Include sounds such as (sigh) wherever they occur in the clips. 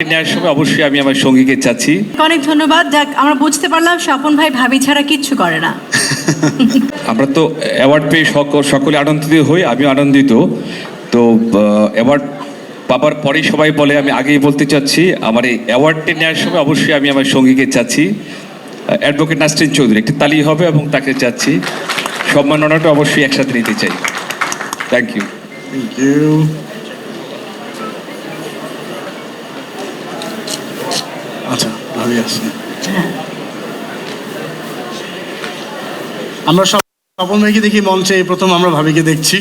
নেওয়ার সময় অবশ্যই আমি আমার সঙ্গীকে চাচ্ছি। অনেক ধন্যবাদ। যাক আমরা বুঝতে পারলাম স্বপন ভাই ভাবি ছাড়া কিচ্ছু করে না। (laughs) আমরা তো অ্যাওয়ার্ড পেয়ে সকল সকলে আনন্দিত হই আমি আনন্দিত। তো অ্যাওয়ার্ড পাবার পরেই সবাই বলে আমি আগেই বলতে চাচ্ছি আমার এই অ্যাওয়ার্ডটি নেওয়ার সময় অবশ্যই আমি আমার সঙ্গীকে চাচ্ছি। অ্যাডভোকেট নাসরিন চৌধুরী একটি তালি হবে এবং তাকে চাচ্ছি। সম্মাননাটা অবশ্যই একসাথে নিতে চাই। Thank you Thank you. আচ্ছা ভাবি আসছে আমরা সব স্বপন ভাইকে দেখি মঞ্চে এই প্রথম আমরা ভাবিকে দেখছি।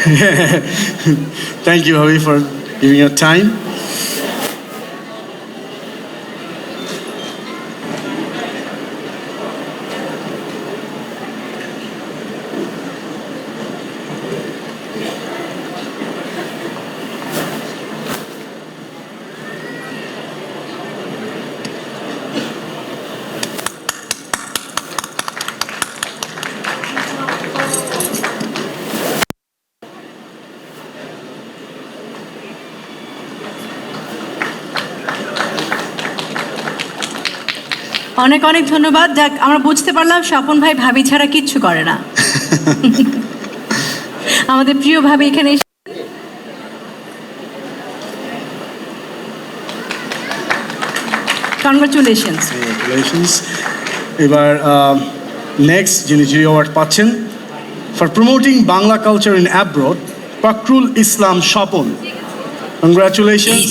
(laughs) থ্যাংক ইউ ভাবি ফর গিভিং ইয়ার টাইম অনেক অনেক ধন্যবাদ। যাক আমরা বুঝতে পারলাম স্বপন ভাই ভাবি ছাড়া কিচ্ছু করে না। (laughs) আমাদের প্রিয় ভাবি এখানে. কংগ্রেচুলেশনস এবার নেক্সট যিনি জি অ্যাওয়ার্ড পাচ্ছেন for promoting Bangla culture in abroad Fakhrul Islam Swapan congratulations